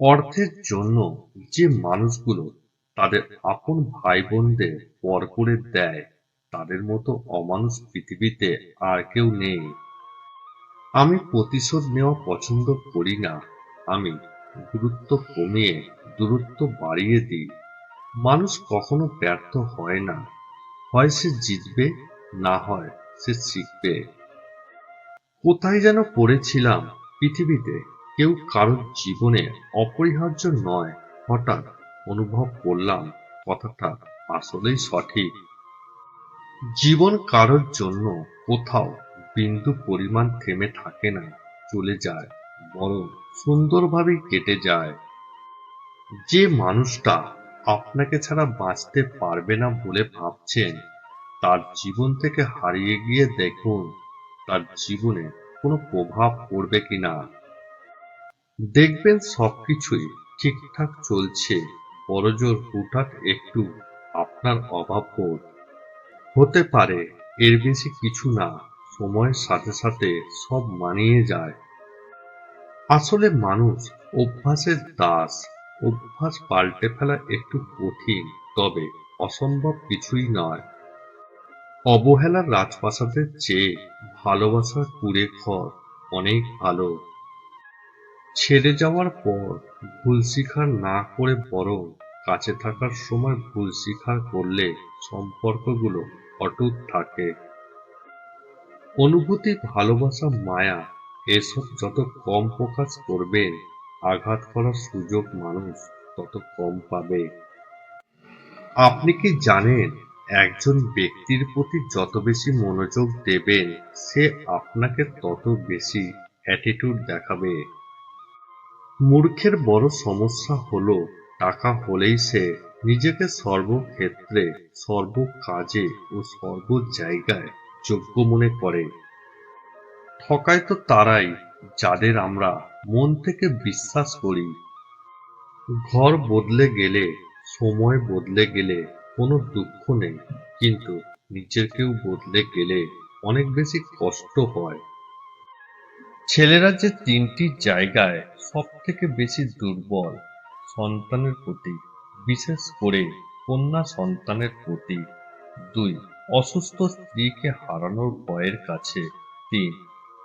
অর্থের জন্য যে মানুষগুলো তাদের আপন ভাই বোনদের পর করে দেয়, তাদের মতো অমানুষ পৃথিবীতে আর কেউ নেই। আমি প্রতিশোধ নেওয়া পছন্দ করি না। আমি গুরুত্ব কমিয়ে, দূরত্ব বাড়িয়ে দিই। মানুষ কখনো ব্যর্থ হয় না। হয় সে জিতবে, না হয় সে শিখবে। কোথায় যেন পড়েছিলাম পৃথিবীতে। কেউ কারোর জীবনে অপরিহার্য নয়। হঠাৎ অনুভব করলাম, কথাটা আসলেই সঠিক। জীবন কারোর জন্য কোথাও বিন্দু পরিমাণ থেমে থাকে না, চলে যায়, বরং সুন্দরভাবে কেটে যায়। যে মানুষটা আপনাকে ছাড়া বাঁচতে পারবে না বলে ভাবছেন, তার জীবন থেকে হারিয়ে গিয়ে দেখুন, তার জীবনে কোনো প্রভাব পড়বে কিনা। দেখবেন সবকিছুই ঠিকঠাক চলছে। বড়জোর হুটহাট একটু আপনার অভাব বোধ। হতে পারে এর বেশি কিছু না, সময়ের সাথে সাথে সব মানিয়ে যায়। আসলে মানুষ অভ্যাসের দাস, অভ্যাস পাল্টে ফেলা একটু কঠিন, তবে অসম্ভব কিছুই নয়। অবহেলার রাজপ্রাসাদের চেয়ে ভালোবাসার কুড়ে ঘর অনেক ভালো। ছেড়ে যাওয়ার পর ভুল স্বীকার না করে বরং কাছে থাকার সময় ভুল স্বীকার করলে সম্পর্কগুলো অটুট থাকে। অনুভূতি, ভালোবাসা, মায়া এসব যত কম প্রকাশ করবেন আঘাত করার সুযোগ মানুষ তত কম পাবে। আপনি কি জানেন একজন ব্যক্তির প্রতি যত বেশি মনোযোগ দেবেন, সে আপনাকে তত বেশি অ্যাটিটিউড দেখাবে? মূর্খের বড় সমস্যা হলো, টাকা হলেই সে নিজেকে সর্বক্ষেত্রে সর্ব কাজে ও সর্ব জায়গায় যোগ্য মনে করে। ঠকায় তো তারাই, যাদের আমরা মন থেকে বিশ্বাস করি। ঘর বদলে গেলে, সময় বদলে গেলে কোনো দুঃখ নেই, কিন্তু নিজের কেউ বদলে গেলে অনেক বেশি কষ্ট হয়। ছেলেরা যে তিনটি জায়গায় সব থেকে বেশি দুর্বল সন্তানের প্রতি, বিশেষ করে কন্যা সন্তানের প্রতি। দুই, অসুস্থ স্ত্রীকে হারানোর ভয়ের কাছে। তিন,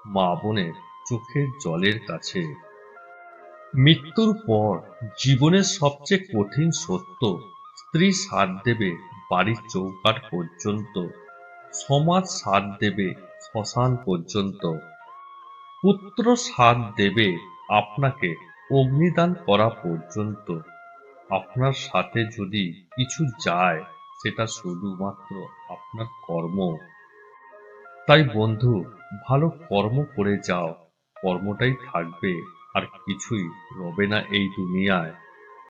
মা বোনের চোখের জলের কাছে। মৃত্যুর পর জীবনের সবচেয়ে কঠিন সত্য, স্ত্রী সাথ দেবে বাড়ির চৌকাঠ পর্যন্ত, সমাজ সাথ দেবে শ্মশান পর্যন্ত। পুত্র সাথ দেবে আপনাকে অগ্নিদান করা পর্যন্ত। আপনার সাথে যদি কিছু যায়, সেটা শুধুমাত্র আপনার কর্ম। তাই বন্ধু, ভালো কর্ম করে যাও। কর্মটাই থাকবে, আর কিছুই রবে না এই দুনিয়ায়।